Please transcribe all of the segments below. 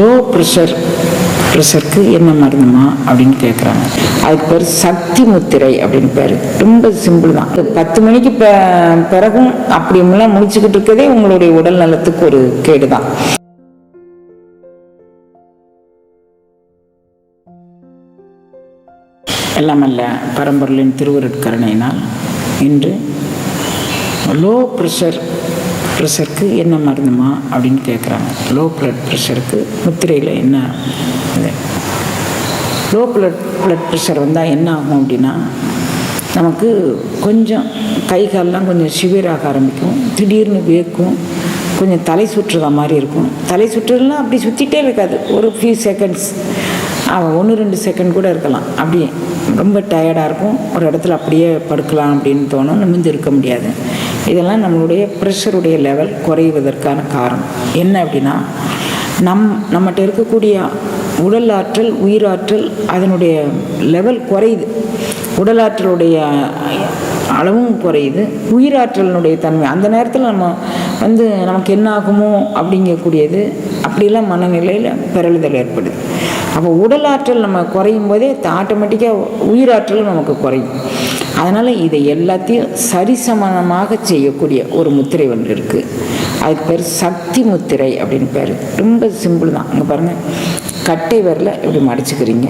Low pressure ப்ரெஷருக்கு என்ன மருந்துமா அப்படின்னு கேட்குறாங்க அதுக்கு பேர் சக்தி முத்திரை அப்படின்னு பேர். ரொம்ப சிம்பிள் தான். பத்து மணிக்கு ப பிறகும் அப்படியெல்லாம் முடிச்சுக்கிட்டு இருக்கதே உங்களுடைய உடல் நலத்துக்கு ஒரு கேடு தான் எல்லாமல்ல பரம்பொருளின் திருவருட்கருணையினால் இன்று லோ ப்ரெஷர் ப்ரெஷருக்கு என்ன மருந்துமா அப்படின்னு கேட்குறாங்க லோ பிளட் ப்ரெஷருக்கு முத்திரையில் என்ன? இது லோ பிளட் பிளட் ப்ரெஷர் வந்தால் என்ன ஆகும் அப்படின்னா நமக்கு கொஞ்சம் கை கால்லாம் கொஞ்சம் சிவியராக ஆரம்பிக்கும். திடீர்னு வேக்கும் கொஞ்சம் தலை சுற்றுற மாதிரி இருக்கும். தலை சுற்றுலாம் அப்படி சுற்றிட்டே இருக்காது. ஒரு ஃபியூ செகண்ட்ஸ் ஒன்று ரெண்டு செகண்ட் கூட இருக்கலாம். அப்படியே ரொம்ப டயர்டாக இருக்கும். ஒரு இடத்துல அப்படியே படுக்கலாம் அப்படின்னு தோணும். நிமிந்து இருக்க முடியாது. இதெல்லாம் நம்மளுடைய ப்ரெஷருடைய லெவல் குறைவதற்கான காரணம். என்ன அப்படின்னா நம் நம்மகிட்ட இருக்கக்கூடிய உடல் ஆற்றல் உயிராற்றல் அதனுடைய லெவல் குறையுது. உடல் ஆற்றலுடைய அளவும் குறையுது. உயிராற்றலினுடைய தன்மை அந்த நேரத்தில் நம்ம வந்து நமக்கு என்ன ஆகுமோ அப்படிங்கக்கூடியது அப்படிலாம் மனநிலையில் பிறழுதல் ஏற்படுது. அப்போ உடல் ஆற்றல் நம்ம குறையும் போதே ஆட்டோமேட்டிக்காக உயிராற்றலும் நமக்கு குறையும். அதனால் இதை எல்லாத்தையும் சரிசமனமாக செய்யக்கூடிய ஒரு முத்திரை ஒன்று இருக்குது அதுக்கு பேர் சக்தி முத்திரை அப்படின்னு பேர். ரொம்ப சிம்பிள் தான். அங்கே பாருங்கள் கட்டை விரல இப்படி மடிச்சுக்கிறீங்க.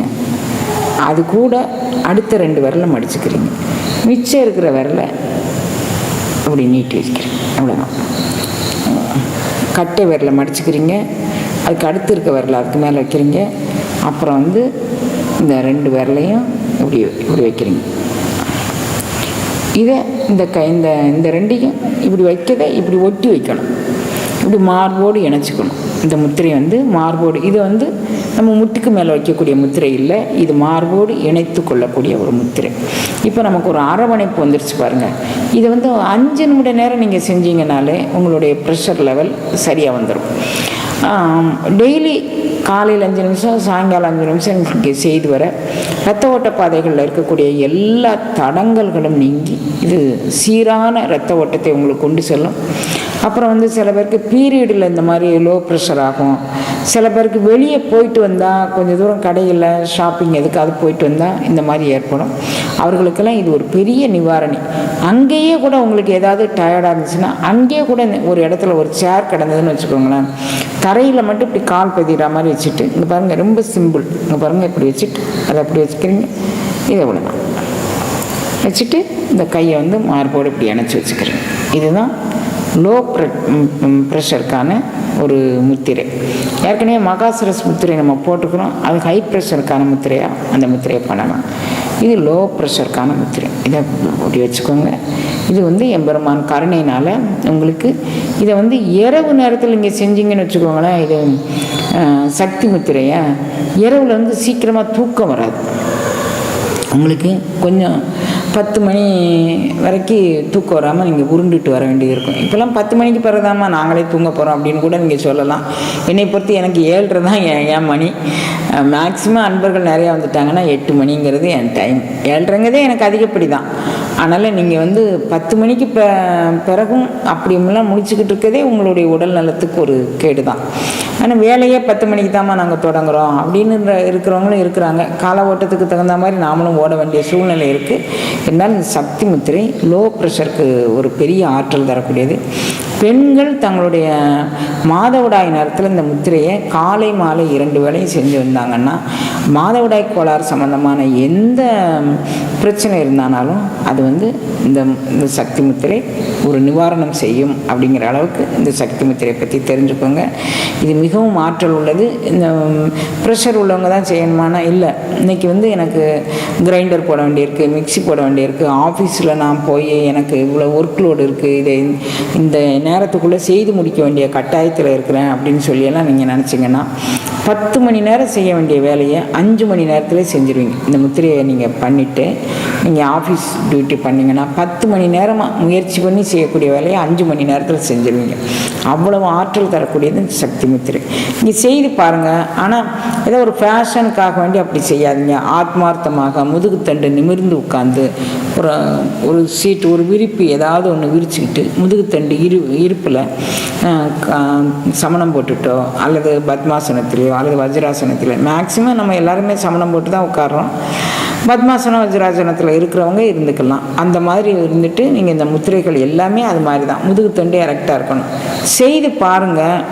அது கூட அடுத்த ரெண்டு விரலை மடிச்சுக்கிறீங்க. மிச்சம் இருக்கிற விரலை அப்படி நீட்டி வச்சுக்கிறேன் அவ்வளோதான் கட்டை விரலை மடிச்சுக்கிறீங்க. அதுக்கு அடுத்து இருக்க விரலை அதுக்கு மேலே வைக்கிறீங்க. அப்புறம் வந்து இந்த ரெண்டு விரலையும் இப்படி இப்படி வைக்கிறீங்க. இதை இந்த க இந்த இந்த ரெண்டையும் இப்படி வைக்கதை இப்படி ஒட்டி வைக்கணும். இப்படி மார்போடு இணைச்சிக்கணும். இந்த முத்திரை வந்து மார்போடு இது வந்து நம்ம முட்டுக்கு மேலே வைக்கக்கூடிய முத்திரை இல்லை இது மார்போடு இணைத்து கொள்ளக்கூடிய ஒரு முத்திரை. இப்போ நமக்கு ஒரு அரவணைப்பு வந்துருச்சு பாருங்கள் இதை வந்து அஞ்சு நிமிட நேரம் நீங்கள் செஞ்சீங்கனாலே உங்களுடைய ப்ரெஷர் லெவல் சரியாக வந்துடும் டெய்லி காலையில் அஞ்சு நிமிஷம் சாயங்காலம் அஞ்சு நிமிஷம் இங்கே செய்து வர. இரத்த ஓட்ட பாதைகளில் இருக்கக்கூடிய எல்லா தடங்கல்களும் நீங்கி இது சீரான இரத்த ஓட்டத்தை உங்களுக்கு கொண்டு செல்லும். அப்புறம் வந்து சில பேருக்கு பீரியடில் இந்த மாதிரி லோ ப்ரெஷர் ஆகும். சில பேருக்கு வெளியே போயிட்டு வந்தால் கொஞ்சம் தூரம் கடையில் ஷாப்பிங் எதுக்காவது போயிட்டு வந்தால் இந்த மாதிரி ஏற்படும். அவர்களுக்கெல்லாம் இது ஒரு பெரிய நிவாரணி. அங்கேயே கூட உங்களுக்கு ஏதாவது டயர்டாக இருந்துச்சுன்னா அங்கேயே கூட ஒரு இடத்துல ஒரு சேர் கிடந்ததுன்னு வச்சுக்கோங்களேன். தரையில் மட்டும் இப்படி கால் பதிகிற மாதிரி வச்சுட்டு இங்கே பாருங்கள் ரொம்ப சிம்பிள் இங்கே பாருங்கள் இப்படி வச்சுட்டு அதை அப்படி வச்சுக்கிறீங்க. இதை விடலாம் வச்சுட்டு இந்த கையை வந்து மார்போடு இப்படி இணைச்சி வச்சுக்கிறேன். இதுதான் லோ ப்ரெஷருக்கான ஒரு முத்திரை. ஏற்கனவே மகாசுரஸ் முத்திரை நம்ம போட்டுக்கிறோம். அது ஹை ப்ரெஷருக்கான முத்திரையாக அந்த முத்திரையை பண்ணலாம். இது லோ ப்ரெஷருக்கான முத்திரை. இதை அப்படி வச்சுக்கோங்க. இது வந்து எம்பெருமான் கருணையினால் உங்களுக்கு இதை வந்து இரவு நேரத்தில் நீங்கள் செஞ்சீங்கன்னு வச்சுக்கோங்களேன் இது சக்தி முத்திரையா? இரவில் வந்து சீக்கிரமாக தூக்கம் வராது. உங்களுக்கு கொஞ்சம் பத்து மணி வரைக்கும் தூக்கம் வராமல் நீங்கள் உருண்டுட்டு வர வேண்டியது இருக்கும். இப்போல்லாம் பத்து மணிக்கு பிறகுதாம்மா நாங்களே தூங்க போகிறோம் அப்படின்னு கூட நீங்கள் சொல்லலாம். என்னை பொறுத்து எனக்கு ஏழ்ரை தான் என் என் மணி. மேக்ஸிமம் அன்பர்கள் நிறையா வந்துட்டாங்கன்னா எட்டு மணிங்கிறது என் டைம் ஏழ்ரைங்கிறதே எனக்கு அதிகப்படி தான் அதனால் நீங்கள் வந்து பத்து மணிக்கு ப பிறகும் அப்படிலாம் முடிச்சுக்கிட்டு இருக்கதே உங்களுடைய உடல் நலத்துக்கு ஒரு கேடு தான் ஆனால் வேலையே பத்து மணிக்கு தாம்மா நாங்கள் தொடங்குறோம். அப்படின்னு இருக்கிறவங்களும் இருக்கிறாங்க. கால ஓட்டத்துக்கு தகுந்த மாதிரி நாமளும் ஓட வேண்டிய சூழ்நிலை இருக்குது இருந்தாலும் இந்த சக்தி முத்திரை லோ ப்ரெஷருக்கு ஒரு பெரிய ஆற்றல் தரக்கூடியது. பெண்கள் தங்களுடைய மாதவிடாய் நேரத்தில் இந்த முத்திரையை காலை மாலை இரண்டு வேளையும் செஞ்சு வந்தாங்கன்னா மாதவிடாய் கோளாறு சம்மந்தமான எந்த பிரச்சனை இருந்தானாலும் அது வந்து இந்த இந்த சக்தி முத்திரை ஒரு நிவாரணம் செய்யும் அப்படிங்கிற அளவுக்கு இந்த சக்தி முத்திரையை பற்றி தெரிஞ்சுக்கோங்க. இது மிகவும் ஆற்றல் உள்ளது. இந்த ப்ரெஷர் உள்ளவங்க தான் செய்யணுமானா இல்லை. இன்னைக்கு வந்து எனக்கு கிரைண்டர் போட வேண்டியிருக்கு மிக்ஸி போட வேண்டியிருக்கு. ஆஃபீஸில் நான் போய் எனக்கு இவ்வளோ ஒர்க் லோடு இருக்குது இதை இந்த நேரத்துக்குள்ளே செய்து முடிக்க வேண்டிய கட்டாயத்தில் இருக்கிறேன் அப்படின்னு சொல்லியெல்லாம் நீங்கள் நினச்சிங்கன்னா பத்து மணி நேரம் செய்ய வேண்டிய வேலையை அஞ்சு மணி நேரத்தில் செஞ்சுருவீங்க. இந்த முத்திரையை நீங்கள் பண்ணிவிட்டு நீங்கள் ஆஃபீஸ் டியூட்டி பண்ணிங்கன்னா பத்து மணி நேரமாக முயற்சி பண்ணி செய்யக்கூடிய வேலையை அஞ்சு மணி நேரத்தில் செஞ்சுருவீங்க. அவ்வளவு ஆற்றல் தரக்கூடியது சக்தி முத்திரை. நீங்கள் செய்து பாருங்கள் ஆனால் ஏதோ ஒரு ஃபேஷனுக்காக வேண்டி அப்படி செய்யாதீங்க. ஆத்மார்த்தமாக முதுகுத்தண்டு நிமிர்ந்து உட்காந்து ஒரு ஒரு சீட்டு ஒரு விரிப்பு ஏதாவது ஒன்று விரிச்சுக்கிட்டு முதுகுத்தண்டு இரு இருப்பில் சமணம் போட்டுட்டோ அல்லது பத்மாசனத்திலையோ அல்லது வஜ்ராசனத்திலையோ மேக்ஸிமம் நம்ம எல்லாருமே சமணம் போட்டு தான் உட்காடுறோம் பத்மாசனம் வஜ்ராசனத்தில் இருக்கிறவங்க இருந்துக்கலாம். அந்த மாதிரி இருந்துட்டு நீங்கள் இந்த முத்திரைகள் எல்லாமே அது மாதிரி தான் முதுகு தொண்டு எரெக்டாக இருக்கணும். செய்து பாருங்கள்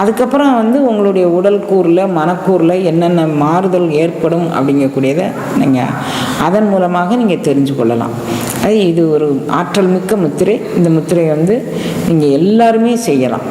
அதுக்கப்புறம் வந்து உங்களுடைய உடல் கூறில் மனக்கூறில் என்னென்ன மாறுதல் ஏற்படும் அப்படிங்கக்கூடியதை நீங்கள் அதன் மூலமாக நீங்கள் தெரிஞ்சு கொள்ளலாம். அது இது ஒரு ஆற்றல் மிக்க முத்திரை. இந்த முத்திரை வந்து நீங்கள் எல்லாருமே செய்யலாம்.